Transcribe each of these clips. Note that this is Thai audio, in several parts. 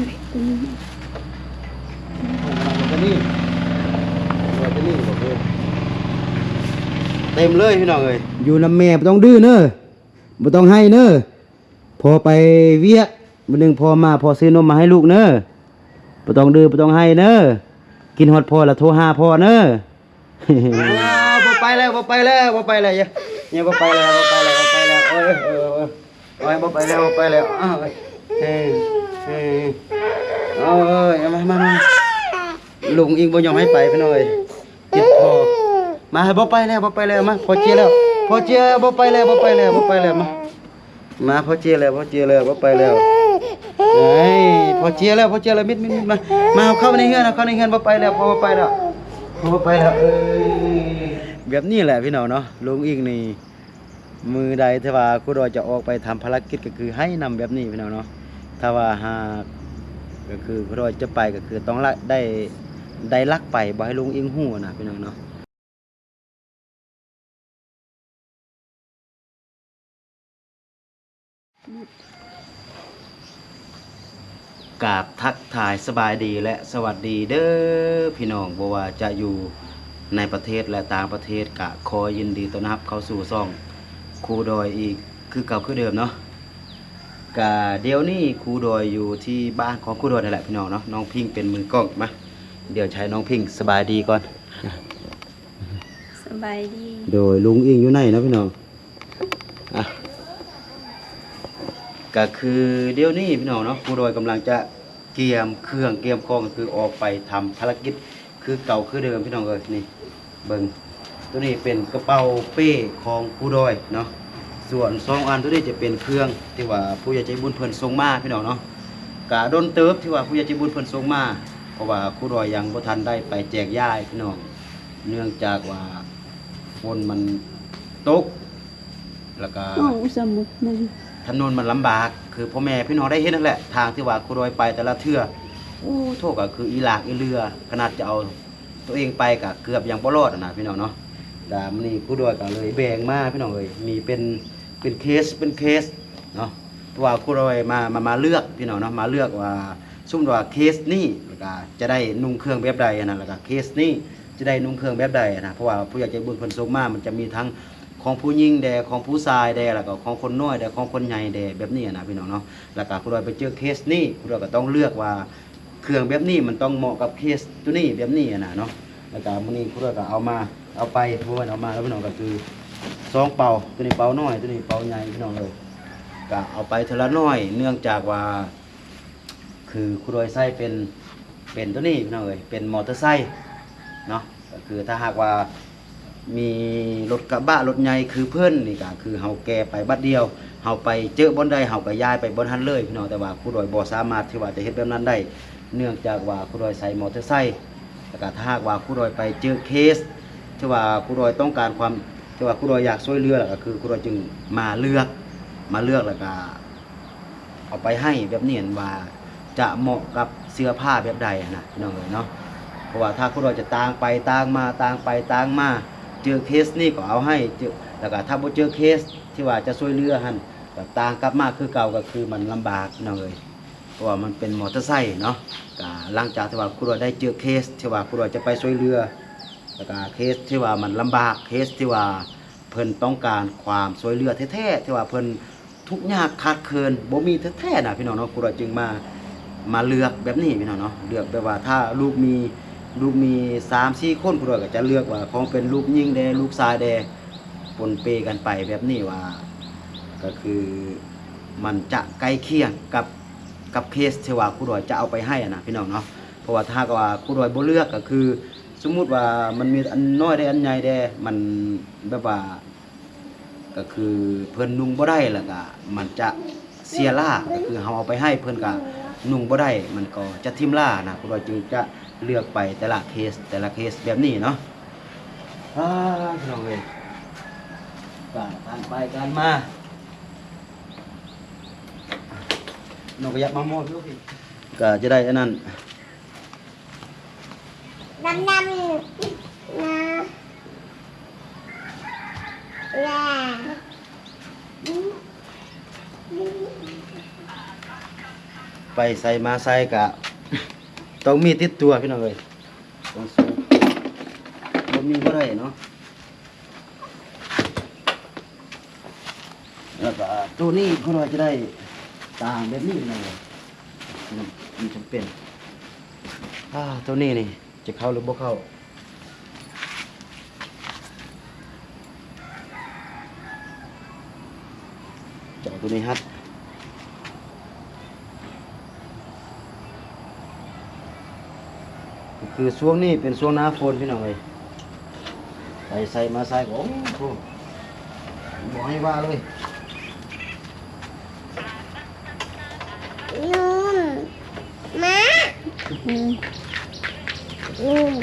ตัวนี้จะนี่จะนี่บอกเลยเต็มเลยพี่น้องเอ้ยอยู่นำแม่บ่ต้องดื้อเน้อบ่ต้องให้เน้อพอไปเวียกมื้อหนึงพอมาพอซื้อนมมาให้ลูกเน้อบ่ต้องดื้อบ่ต้องให้เน้อกินฮอดพอแล้วโทรหาพ่อเน้อบ่ไปแล้วบ่ไปแล้วบ่ไปแล้วอย่าอย่าบ่ไปแล้วบ่ไปแล้วบ่ไปแล้วเอ้ยเออเออเอ้ยบ่ไปแล้วบ่ไปแล้วอ้าว เอ้ยเฮ้ยเฮ้ยเอาเอ้ยเอามามามาลุงอิงบ่ยอมให้ไปพี่น้อยติดพอมาบ่ไปแล้วบ่ไปแล้วมาพอเจียแล้วพอเจียบ่ไปแล้วบ่ไปแล้วบ่ไปแล้วมามาพอเจียแล้วพอเจียแล้วบ่ไปแล้วเฮ้ยพอเจียแล้วพอเจียแล้วมิดมิดมิดมามาเข้ามาในเฮือนเอาเข้าในเฮือนบ่ไปแล้วพอบ่ไปแล้วพอไปแล้วเอ้ยแบบนี้แหละพี่น้องเนาะลุงอิงนี่มือใดถ้าว่าครูดอยจะออกไปทำภารกิจก็คือให้นำแบบนี้พี่น้องเนาะ ถ้าว่าหากก็คือครูดอยจะไปก็คือต้องได้ได้ลักไปบ่ให้ลุงอิงฮู้นะพี่น้องเนาะกราบทักทายสบายดีและสวัสดีเด้อพี่น้องบ่ว่าจะอยู่ในประเทศและต่างประเทศกะขอยินดีต้อนรับเข้าสู่ซ่องครูดอยอีกคือเก่าคือเดิมเนาะ กะเดี๋ยวนี้ครูดอยอยู่ที่บ้านของครูดอยนั่นแหละพี่น้องเนาะน้องพิงเป็นมือกล้องมาเดี๋ยวใช้น้องพิงสบายดีก่อนสบายดี โดยลุงอิงอยู่ไหนนะพี่น้องอะก็คือเดี๋ยวนี้พี่น้องเนาะครูดอยกำลังจะเกียมเครื่องเกียมของก็คือออกไปทำภารกิจคือเก่าคือเดิมพี่น้องเอ้ยนี่เบิ่งตัวนี้เป็นกระเป๋าเป้ของครูดอยเนาะ ส่วนสองอันตัวนี้จะเป็นเครื่องที่ว่าผู้ใหญ่ใจบุญเพิ่นส่งมาพี่น้องเนาะกะโดนเติบที่ว่าผู้ใหญ่ใจบุญเพิ่นส่งมาเพราะว่าครูดอยยังบ่ทันได้ไปแจกย้ายพี่น้องเนื่องจากว่าฝนมันตก แล้วก็ห้องสมุดมันถนนมันลำบาก คือพ่อแม่พี่น้องได้เห็นนั่นแหละทางที่ว่าครูรอยไปแต่ละเทื่อโอ้โทษก็คืออีหลากอีเรือขนาดจะเอาตัวเองไปก็เกือบยังบ่รอดอะนะพี่น้องเนาะดามอนี้ครูรอยก็เลยแบ่งมาพี่น้องเอ้ยมีเป็น เป็นเคสเป็นเคสเนาะว่าครูรอยมามามาเลือกพี่น้องเนาะมาเลือกว่าซุ่มว่าเคสนี้แล้วก็จะได้นุ่งเครื่องแบบใดอะนะแล้วก็เคสนี้จะได้นุ่งเครื่องแบบใดอะนะเพราะว่าผู้ใหญ่ใจบุญเพิ่นส่งมามันจะมีทั้งของผู้หญิงแดของผู้ชายแดแล้วก็ของคนน้อยแดของคนใหญ่แดแบบนี้อะนะพี่น้องเนาะแล้วก็คุณดอยไปเจอเคสนี้คุณดอยก็ต้องเลือกว่าเครื่องแบบนี้มันต้องเหมาะกับเคสตัวนี้แบบนี้อะนะเนาะแล้วก็มื้อนี้คุณดอยก็เอามาเอาไปเพราะว่าเอามาแล้วพี่น้องก็คือ สองเป่าตัวนี้เป่าน้อย ตัวนี้เป่าใหญ่พี่น้องเลยก็เอาไปเทละน้อย เนื่องจากว่า คือคุณดอยใส่เป็นเป็นตัวนี้พี่น้องเลยเป็นมอเตอร์ไซค์เนาะก็คือถ้าหากว่ามีรถกระบะรถใหญ่คือเพิ่อนนี่ก็คือเฮาแก่ไปบัดเดียวเฮาไปเจอบนใดเฮาก็ย้ายไปบนหันเลยพี่น้องแต่ว่าครูดอยบ่สามารถที่ว่าจะเฮ็ดแบบนั้นได้ เนื่องจากว่าครูดอยใส่มอเตอร์ไซค์แล้วก็ถ้าหากว่าครูดอยไปเจอเคสที่ว่าครูดอยต้องการความ ที่ว่าครูดอยอยากช่วยเหลือแล้วก็คือครูดอยจึงมาเลือกมาเลือกแล้วก็เอาไปให้แบบนี้ว่าจะเหมาะกับเสื้อผ้าแบบใดอะนะพี่น้องเอ้ยเนาะเพราะว่าถ้าคุณเราจะต่างไปต่างมาต่างไปต่างมาเจอเคสนี่ก็เอาให้เจอแล้วก็ถ้าบ่เจอเคสที่ว่าจะช่วยเหลือหันก็ต่างกลับมาคือเก่าก็คือมันลำบากพี่น้องเอ้ยเพราะว่ามันเป็นมอเตอร์ไซค์เนาะหลังจากที่ว่าคุณเราได้เจอเคสที่ว่าคุณเราจะไปช่วยเหลือ แล้วก็เคสที่ว่ามันลำบากเคสที่ว่าเพิ่นต้องการความช่วยเหลือแท้ๆที่ว่าเพิ่นทุกยากขาดเคินบ่มีแท้ๆนะพี่น้องเนาะคุณเราจึงมามาเลือกแบบนี้พี่น้องเนาะเลือกแบบว่าถ้าลูกมีลูกมีสามสี่คนผู้ใดก็จะเลือกว่าของเป็นลูกยิงแดลูกชายแดปนเปกันไปแบบนี้ว่า ก็คือมันจะใกล้เคียงกับกับเคสที่ว่าครูดอยจะเอาไปให้อะนะพี่น้องเนาะเพราะว่าถ้าก็ว่าครูดอยบ่เลือกก็คือ สมมุติว่ามันมีอันน้อยได้อันใหญ่ได้มันแบบว่า ก็คือเพิ่นนุ่งบ่ได้แล้วก็มันจะเสียล่าก็คือเฮาเอาไปให้เพิ่นก็นุ่งบ่ได้มันก็จะทิ่มล่านะเพราะว่าจึงจะเลือกไปแต่ละเคสแต่ละเคสแบบนี้เนาะอ่าพี่น้องเอ้ยการการไปการมาน้องก็อยากมาโมดลูกพี่ก็จะได้อันนั้น น้ำน้ำนะแร่ไปใส่มาใส่กะต้องมีติดตัวพี่น้องเอ้ยต้องสูบ่มีบ่ได้เนาะแล้วก็ตัวนี้เขาเราจะได้ต่างแบบนี้เลยมันมันจำเป็นอ่าตัวนี้นี่ จะเข้าหรือบ่เข้าเจาะตัวนี้ฮัดคือช่วงนี้เป็นช่วงหน้าฝนพี่น้องเลยใส่ใส่มาใส่ก็โอ้โหบอกให้ว่าเลยนุ่มมา อืม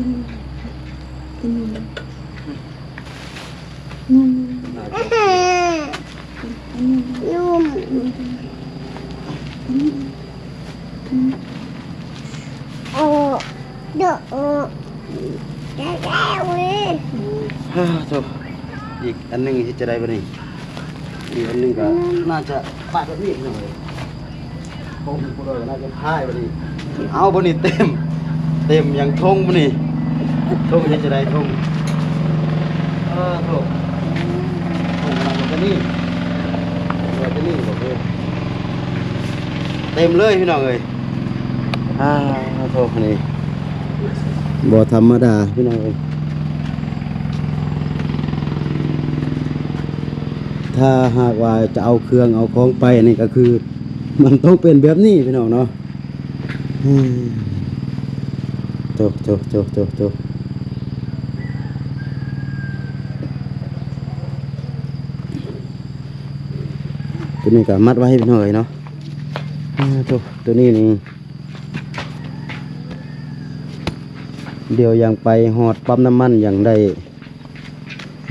นุ่มนุ่ม น่า อ่า จะ นุ่ม โอ้เด้อโอ้ได้แล้วเว้ยฮ่าโถอีกอันหนึงที่จะได้บ่นี่อีกอันหนึงก็น่าจะปาดแบบนี้พี่น้องเลยผมกูเลยน่าจะพายบ่นี่เอาบ่นี่เต็ม เต็มอย่างทงบ่นี่ทงที่จะได้ทงเออโถทงมันจะนี่มันจะนี่บอกเลย เต็มเลยพี่น้องเอ้ยอ่าโถนี่บ่ธรรมดาพี่น้องเอ้ยถ้าหากว่าจะเอาเครื่องเอาของไปนี่ก็คือ มันต้องเป็นแบบนี้พี่น้องเนาะอืมโตโตโตโตโตตัวนี้ก็มัดไว้พี่น้องเอ้ยเนาะ อ่าโตตัวนี้นี่ เดี๋ยวยังไปหอดปั๊มน้ำมันยังได้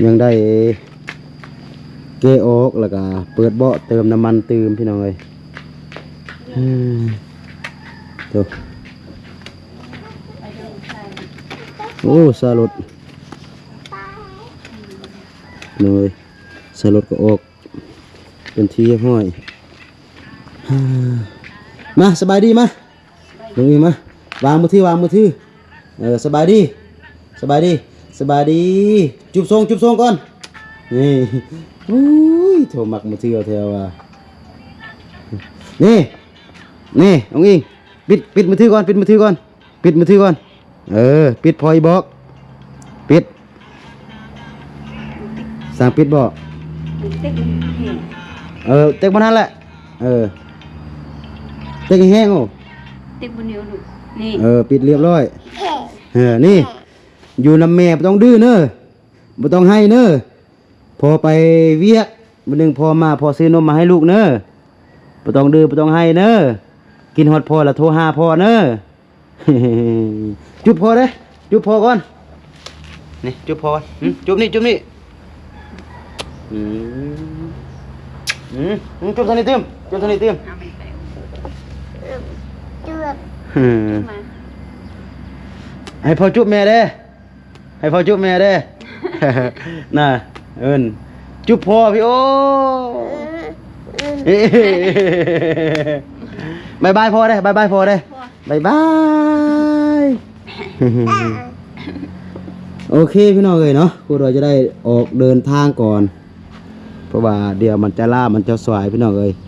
ยังได้เกออกแล้วก็เปิดเบาะเติมน้ำมันเติมพี่น้องเลยตัวโอ้สาลดเลยสาลดก็ออก เป็นทีห้อย มาสบายดีมาลงอีกมาวางมือถือวางมือถือเออสบายดี สบายดี สบายดี จุบทรงจุบทรงก่อนนี่อุ้ยโทรมักมาเที่ยวเที่ยวว่ะนี่นี่น้องอิงปิดปิดมือถือก่อนปิดมือถือก่อนปิดมือถือก่อนเออปิดพอยบอกปิดสั่งปิดบอกเต็กมันแห้งเออเต็กมันนั่นแหละเออ เต็กให้แห้งโอ้เต็กบนเหนียวลูกนี่เออปิดเรียบร้อยเออนี่ อยู่นำแม่บ่ต้องดื้อเนอะบ่ต้องให้เนอะพอไปเวียกมื้อหนึงพอมาพอซื้อนมมาให้ลูกเนอะบ่ต้องดื้อบ่ต้องให้เนอะกินฮอดพอแล้วโทรหาพ่อเนอะจุบพอเด้จุบพอก่อนนี่จุบพอก่อนหึจุบนี่จุบนี่อืมอืมอืมจุบทางนี้เต็มจุบทางนี้เต็ม เอาไปไป เจือก อืม มา ให้พ่อจุบแม่เด้ให้พ่อจุบแม่เด้ น่ะ เอิ้นจุบพ่อพี่โอ้เอ้ยบายบายพ่อเด้บายบายพ่อเด้บายบาย โอเคพี่น้องเอ้ยเนาะพวกเราจะได้ออกเดินทางก่อน เพราะว่าเดี๋ยวมันจะล่ามันจะสวยพี่น้องเอ้ยจุด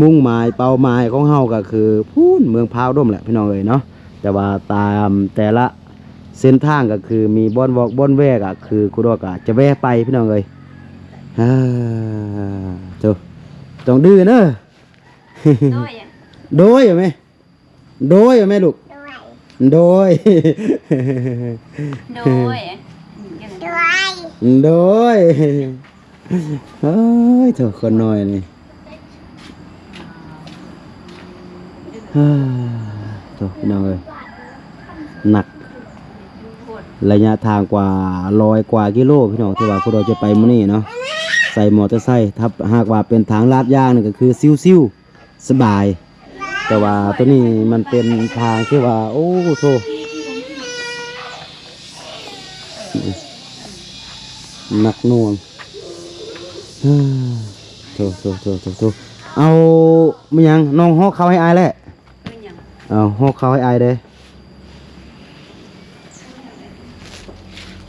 มุ่งหมายเป้าหมายของเฮาก็คือพูนเมืองพร้าวด้มแหละพี่น้องเอ้ยเนาะแต่ว่าตามแต่ละเส้นทางก็คือมีบ่อนวอกบ่อนแวกอะคือคุณดอกอะจะแวะไปพี่น้องเอ้ยอ่าโตต้องดื้อเนอะน้อยอะโดยเหรอไหมโดยเหรอไหมลูกด้วยโดยโดยอะอืมกันด้นะวยโดยเฮ้ยเถอะคนน้อยนี่ ฮ่าโถพี่น้องเอ้ยหนัก ระยะทางกว่าร้อยกว่ากิโลพี่น้องที่ว่าพวกเราจะไปมื้อนี้เนาะใส่มอเตอร์ไซค์ถ้าหากว่าเป็นทางลาดยางนี่ก็คือซิ่วๆสบาย แต่ว่าตัวนี้มันเป็นทางที่ว่า โอ้โธหนักหน่วงฮ่าโธ่โธ่โธ่โธ่เอาไม่ยังน้องฮอกเขาให้อายแหละ เป็นหยังเอาฮอกเขาให้อายเด้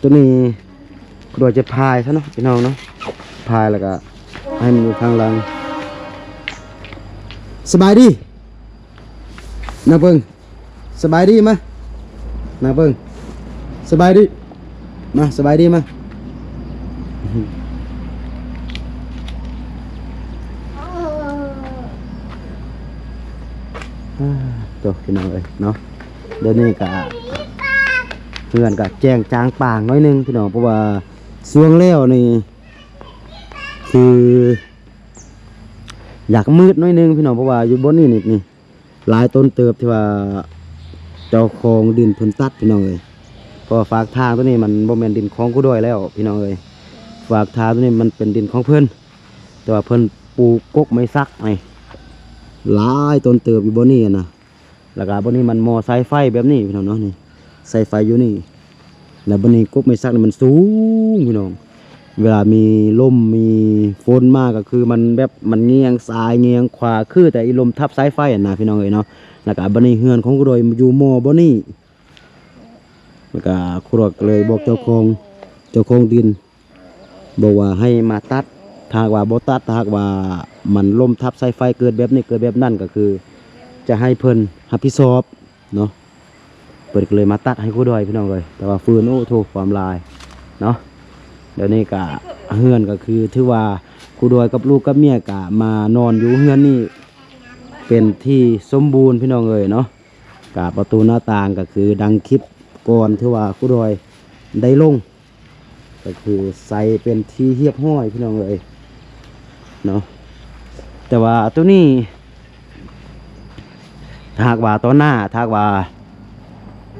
ตัวนี้กลัวจะพายซะเนาะพี่น้องเนาะพายแล้วก็ให้มันอยู่ข้างหลังสบายดีนาเบิงสบายดีมานาเบิงสบายดีมาสบายดีมาอ่า ตัวพี่น้องเอ้ยเนาะเดี๋ยวนี้ก็เพื่อนก็แจ้งจางปางน้อยหนึงพี่น้องเพราะว่าช่วงแล้วนี่คือ อยากมืดน้อยหนึงพี่น้องเพราะว่าอยู่บนนี่นี่นี่หลายต้นเติบที่ว่าเจ้าของดินเพิ่นตัดพี่น้องเอ้ยเพราะฝากทางตัวนี้มันบ่แมนดินของกูด้วยแล้วพี่น้องเอ้ยฝากทางตัวนี้มันเป็นดินของเพิ่อนแต่ว่าเพิ่อนปลูกกกไม้ซักไงหลายต้นเติบอยู่บนนี้นะ แล้วก็บนนี้มันมอสายไฟแบบนี้พี่น้องเนาะนี่สายไฟอยู่นี่ แล้วบนนี้กบไม่ซักมันสูงพี่น้อง เวลามีลมมีฝนมากก็คือมันแบบมันเงียงซ้ายเงียงขวาคือแต่อีลมทับสายไฟอะนะพี่น้องเอ้ยเนาะ แล้วก็บนนี้เฮือนของกูโดยอยู่มอบนนี้แล้วก็ครัวก็เลยบอกเจ้าของเจ้าของดิน บอกว่าให้มาตัดถ้าว่าบ่ตัดถ้าว่ามันล่มทับสายไฟเกิดแบบนี้เกิดแบบนั้นก็คือ จะให้เพิ่นรับผิดชอบเนาะเปิดเลยมาตัดให้กูด้วยพี่น้องเลยแต่ว่าฟืนโอ้โทความลายเนาะเดี๋ยวนี้ก็เฮือนก็คือถือว่ากูด้วยกับลูกกับเมียก็มานอนอยู่เฮือนนี่เป็นที่สมบูรณ์พี่น้องเลยเนาะกับประตูหน้าต่างก็คือดังคลิปก่อนที่ว่ากูด้วยได้ลง ก็คือใส่เป็นที่เฮียบห้อยพี่น้องเลยเนาะแต่ว่าตัวนี้ ถ้าหากว่าตอนหน้าถ้าหากว่า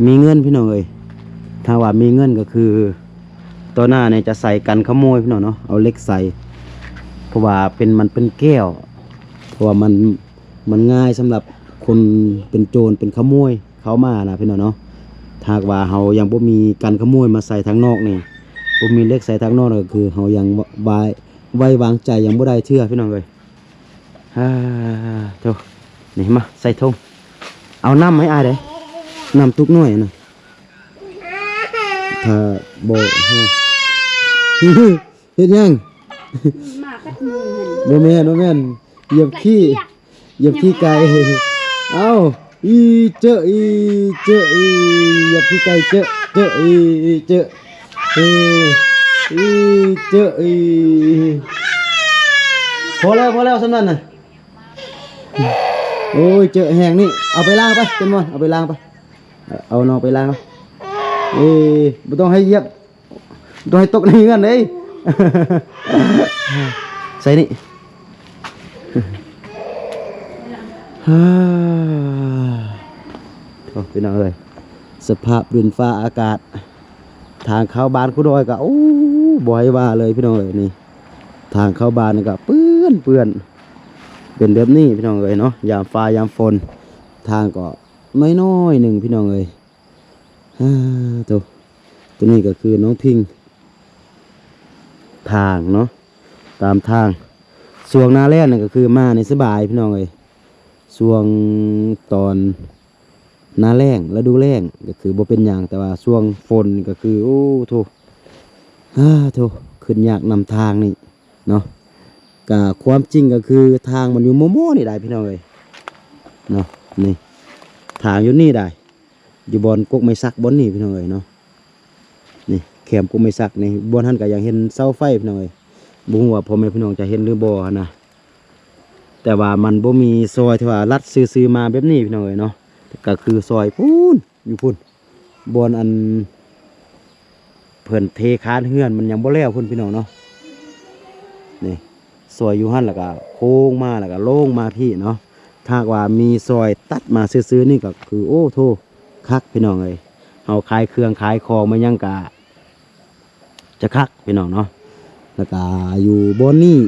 มีเงินพี่น้องเลยถ้าว่ามีเงินก็คือตอนหน้าเนี่ยจะใส่กันขโมยพี่น้องเนาะเอาเล็กใส่ เพราะว่าเป็นมันเป็นแก้ว เพราะว่ามันมันง่ายสำหรับคนเป็นโจรเป็นขโมยเขามานะพี่น้องเนาะถ้ากว่าเรายังบ่มีกันขโมยมาใส่ทางนอกนี่ผมมีเล็กใส่ทางนอกก็คือเขายังไว้ไว้วางใจยังบ่ได้เชื่อพี่น้องเลยฮ่าโธ่นี่มาใส่ทง เอาน้ำให้อายเด้น้ำทุกหน่วยนะถ้าโบเฮ้ยเฮ็ดยังมากัดมือหั่นโบแม่นโบแม่นเหยียบขี้เหยียบขี้ไก่เอาอีเจออีเจออีเหยียบขี้ไก่เจอเจออีเจอเอ้ยอีเจออีพอแล้วพอแล้วสำนันน่ะ โอ้ยเจอแหงนี่เอาไปล้างไปเต็มวันเอาไปล้างไปเอาเอน้องไปล้างไปเอ้ยไม่ต้องให้เยียบต้องให้ตกในเงินเลยใส่นี่ฮ่าโอ้พี่น้องเอ้ยสภาพดินฟ้าอากาศ ทางเข้าบ้านคุดอยก็โอ้บ่อยว่าเลยพี่น้องเอ้ยนี่ ทางเข้าบ้านนี่ก็เปื้อนเปื้อน เป็นแบบนี้พี่น้องเอ้ยเนาะยามฟ้ายามฝนทางก็น้อยน้อยหนึ่งพี่น้องเอ้ยตัวตัวนี้ก็คือน้องพิง ทางเนาะตามทางส่วงนาแรกนี่ก็คือมาในสบายพี่น้องเอ้ยส่วงตอนนาแรงแล้วดูแรงก็คือบ่เป็นอย่างแต่ว่าช่วงฝนก็คือ โอ้โถฮ่าโถขึ้นยากนำทางนี่เนาะ ก็ความจริงก็คือทางมันอยู่โมโมนี่ได้พี่น้องเอ้ยเนาะนี่ทางอยู่นี่ได้อยู่บอนกกไม้สักบอนนี่พี่น้องเอ้ยเนาะนี่แคมกกไม้สักนี่บอนท่านก็ยังเห็นเสาไฟพี่น้องเอ้ยบ่ฮู้ว่าพ่อแม่พี่น้องจะเห็นหรือบ่นะแต่ว่ามันบ่มีซอยที่ว่าลัดซื้อๆมาแบบนี้พี่น้องเอ้ยเนาะก็คือซอยพูนอยู่พุ่นบอนอันเพิ่นเทคานเฮือนมันยังบ่แล้วพุ่นพี่น้องเนาะนี่ ซอยอยู่หั่นแล้วก็โค้งมาแล้วก็โล่งมาพี่เนาะถ้าว่ามีซอยตัดมาซื้อๆนี่ก็คือโอ้โทคักพี่น้องเอ้ยเอาขายเครื่องขายของมายังกะจะคักพี่น้องเนาะแล้วก็อยู่บนนี่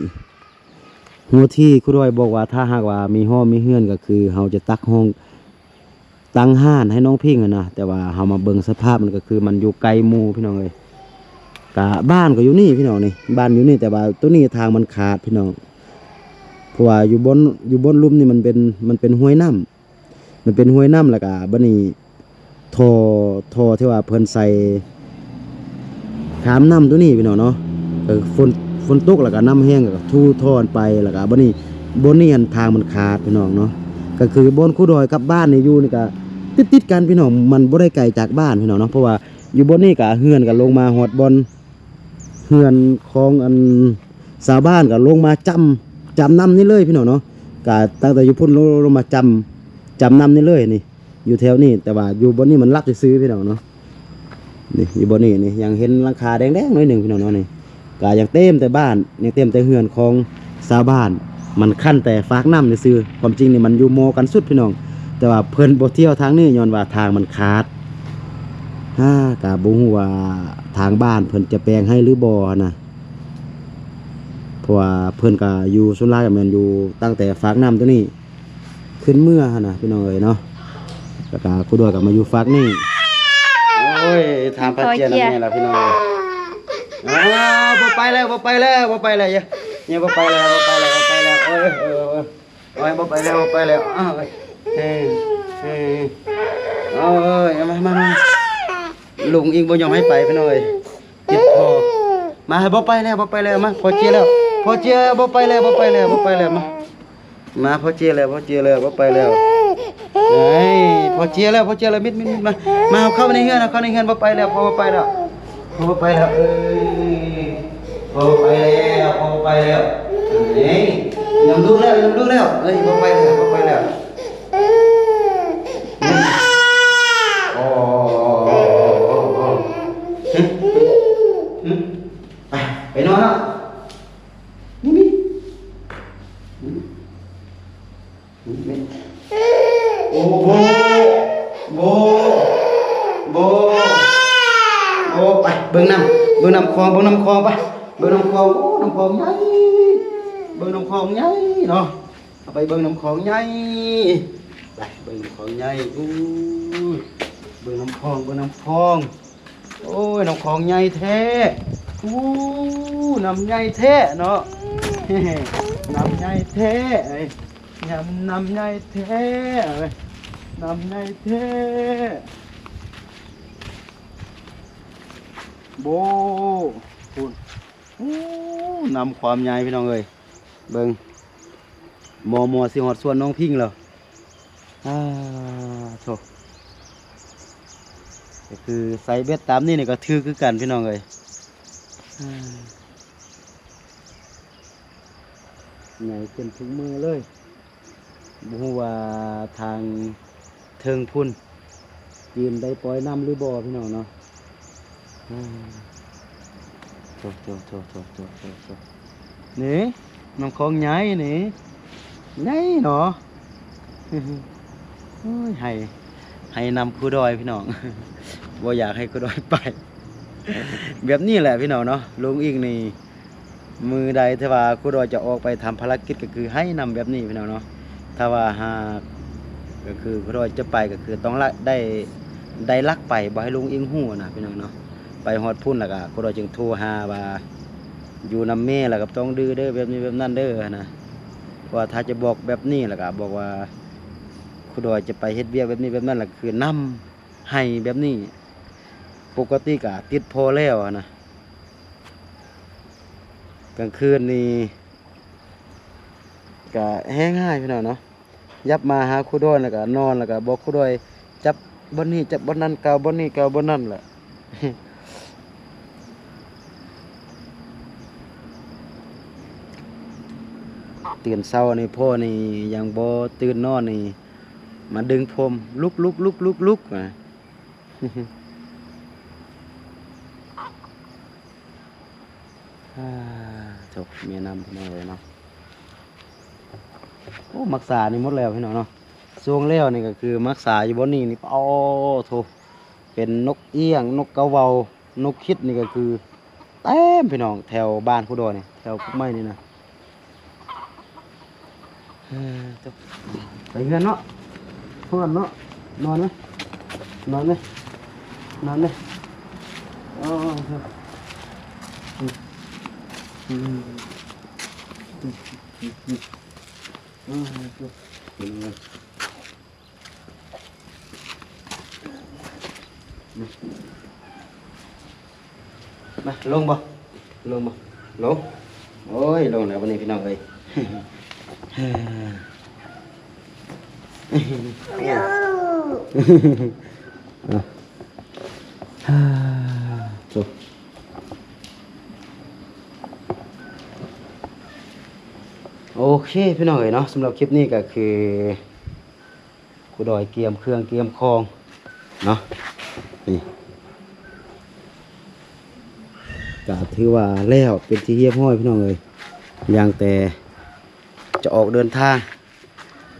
หัวที่คุณดอยบอกว่าถ้าหากว่ามีห้องมีเฮือนก็คือเราจะตักห้องตั้งห้านให้น้องพิงนะแต่ว่าเฮามาเบิ่งสภาพมันก็คือมันอยู่ไกลมูพี่น้องเอ้ย กะบ้านก็อยู่นี่พี่น้องนี่บ้านอยู่นี่แต่ว่าตัวนี้ทางมันขาดพี่น้องเพราะว่าอยู่บนอยู่บนลุ่มนี่มันเป็นมันเป็นห้วยน้ำมันเป็นห้วยน้ำแล้วก็บัดนี้ทอทอที่ว่าเพิ่นใส่ขามน้ำตัวนี้พี่น้องเนาะฝนฝนตกแล้วก็น้ำแห้งก็ทู่ทอนไปแล้วก็บัดนี้บนนี่อันทางมันขาดพี่น้องเนาะก็คือบนคู่ดอยกับบ้านนี่อยู่นี่ก็ติดติดกันพี่น้องมันบ่ได้ไกลจากบ้านพี่น้องเนาะเพราะว่าอยู่บนนี่ก็เฮือนก็ลงมาหอดบน เฮือนของอันชาวบ้านก็ลงมาจำจำน้ำนี่เลยพี่น้องเนาะก็ตั้งแต่อยู่พุ่นลงลงมาจำจำน้ำนี่เลยนี่ อยู่แถวนี้แต่ว่าอยู่บนนี้มันรักซื้อพี่น้องเนาะนี่อยู่บนนี้นี่ยังเห็นหลังคาแดงๆหน่อยหนึ่งพี่น้องเนาะนี่ก็ยังเต็มแต่บ้านยังเต็มแต่เฮือนของชาวบ้าน มันขั้นแต่ฟากน้ำซื้อความจริงนี่มันอยู่โมกันสุดพี่น้อง แต่ว่าเพิ่นบ่เที่ยวทางนี้ย้อนว่าทางมันขาดฮ่ากะบ่ฮู้ว่า ทางบ้านเพิ่นจะแปลงให้หรือบ่นะเพราะว่าเพิ่นก็อยู่ส่วนหลายก็แม่นอยู่ตั้งแต่ฟากน้ำตัวนี้ ขึ้นเมื่อหั่นน่ะพี่น้องเอ้ยเนาะแล้วก็กูด้วยกับมาอยู่ฟักนี่โอ้ยถามพระเจียนแล้วแม่ล่ะพี่น้องอ้าวบ่ไปแล้วบ่ไปแล้วบ่ไปแล้วอย่าอย่าบ่ไปแล้วบ่ไปแล้วบ่ไปแล้วโอ้ยเออเออโอ้ยบ่ไปแล้วบ่ไปแล้วอ้าวเฮ้ยเฮ้ยโอ้ยมามามา ลุงอิงบ่ยอมให้ไปพี่น้องเอ้ยติดคอมาบ่ไปแล้วบ่ไปแล้วมาพอเจียแล้วพอเจียบ่ไปแล้วบ่ไปแล้วบ่ไปแล้วมามาพอเจียแล้วพอเจียแล้วบ่ไปแล้วเฮ้ยพอเจียแล้วพอเจียแล้วมิดมิดมิดมามาเข้าในเฮือนเอาเข้าในเฮือนพอไปแล้วพอไปแล้วพอไปแล้วเอ้ยพอไปแล้วพอไปแล้วเฮ้ยยังดูแล้วยังดูแล้วเอ้ยพอไปแล้วพอไปแล้วโอ้โอ้โอ้โอ้หึหึไปไปนอนแล้วนี่นี่นี่ โอ้โบโบโบโบไปเบิ่งน้ำเบิ่งน้ำคลองเบิ่งน้ำคลองไปเบิ่งน้ำคลองโอ้น้ำคลองใหญ่เบิ่งน้ำคลองใหญ่เนาะ เบิ่งน้ำคลองใหญ่ไปเบิ่งน้ำคลองใหญ่อู้ยเบิ่งน้ำคลองเบิ่งน้ำคลอง โอ้ยน้ำคลองใหญ่แท้อู้น้ำใหญ่แท้เนาะน้ำใหญ่แท้เอ้ยำน้ำใหญ่แท้เอ้ำใหญ่แท้โบคุณอู้นำความใหญ่พี่น้องเอ้ยเบิ่ง มอมอสิหอดส่วนน้องพิงแล้วอ่าโถก็คือใส่เบ็ดตามนี่นี่ก็ถือคือกันพี่น้องเอ้ยอ่าใหญ่จนถึงมือเลยบูว่าทางเทิงพุ่นยืนได้ปล่อยน้ำหรือบ่อพี่น้องเนาะโถโถโถโถโถโถนี่น้องของใหญ่นี่ ใหญ่เนาะให้ให้นำครูดอยพี่น้องบ่อยากให้ครูดอยไป แบบนี้แหละพี่น้องเนาะลุงอีกนี่มือใดถ้าว่าครูดอยจะออกไปทำภารกิจก็คือให้นำแบบนี้พี่น้องเนาะถ้าว่าหากก็คือพระอยจะไปก็คือต้องได้ได้ลักไปบ่ให้ลุงอิงหู้นะพี่น้องเนาะไปฮอดพุ่นแล้วก็พระอยจึงโทรหาว่าอยู่นำแม่แล้วก็ต้องดื้อเด้อแบบนี้แบบนั้นเด้อนะ ว่าถ้าจะบอกแบบนี้แล้วก็บอกว่าครูดอยจะไปเฮ็ดเวียกแบบนี้แบบนั้นแหละคือนำให้แบบนี้ ปกติก็ติดพอแล้วนะกลางคืนนี่ก็แห้งง่ายพี่น้องเนาะยับมาหาครูดอยแล้วก็นอนแล้วก็บอกครูดอยจับบนนี้จับบนนั้นเกาบนนี้เกาบนนั้นแหละ ตื่นเช้านี่พ่อนี่ยังบ่ตื่นนอนนี่ มาดึงผมลุกลุกลุกลุกลุกอะจบเมียนำพี่น้องเลยเนาะโอ้มักษานี่หมดแล้วพี่น้องเนาะช่วงแล้วนี่ก็คือมักษาอยู่บนนี้นี่โอ้โถเป็นนกเอี้ยง นกกระเวานกคิดนี่ก็คือเต็มพี่น้องแถวบ้านผู้ดอยนี่แถวไม้นี่นะ ไปเพื่อนเนาะพอนเนาะนอนไหมนอนไหมนอนไหมอ๋อครับอืมอืมอืมอืมอืมอืมมาลงบ่ลงบ่ลงโอ้ยลงแล้ววันนี้พี่น้องเอ้ย จบโอเคพี่น้องเอ้ยเนาะสำหรับคลิปนี้ก็คือกูดอยเกียมเครื่องเกียมคองเนาะนี่ก็ถือว่าแล้วเป็นที่เรียบร้อยพี่น้องเลยยังแต่ จะออกเดินทาง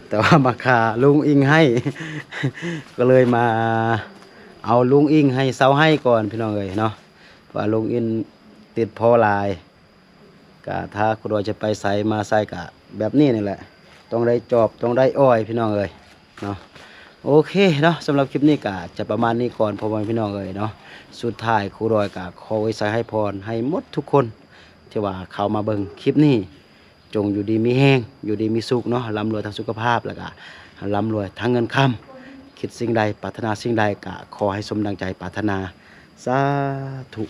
แต่ว่ามาคาลุงอิงให้ ก็เลยมาเอาลุงอิงให้เซาให้ก่อนพี่น้องเลยเนาะว่าลุงอินติดพอลายกะถ้าคุณรอยจะไปใส่มาใส่กะแบบนี้นี่แหละ ต้องได้จอบต้องได้อ้อยพี่น้องเลยเนาะโอเคเนาะสำหรับคลิปนี้กะจะประมาณนี้ก่อนพอวันพี่น้องเลยเนาะสุดท้ายครูรอยกะขอไว้ใส่ให้พรให้หมดทุกคนที่ว่าเข้ามาเบิ่งคลิปนี้ จงอยู่ดีมีแห้งอยู่ดีมีสุขเนาะร่ำรวยทางสุขภาพแล้วก็ร่ำรวยทางเงินคำคิดสิ่งใดปรารถนาสิ่งใดกะขอให้สมดังใจปรารถนาสาธุ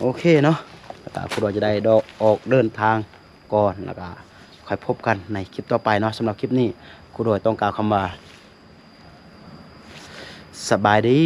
โอเคเนาะแล้วก็ครูรอยจะได้ดอกออกเดินทางก่อนแล้วก็ค่อยพบกันในคลิปต่อไปเนาะสำหรับคลิปนี้ครูรอยต้องกล่าวคำว่าสบายดี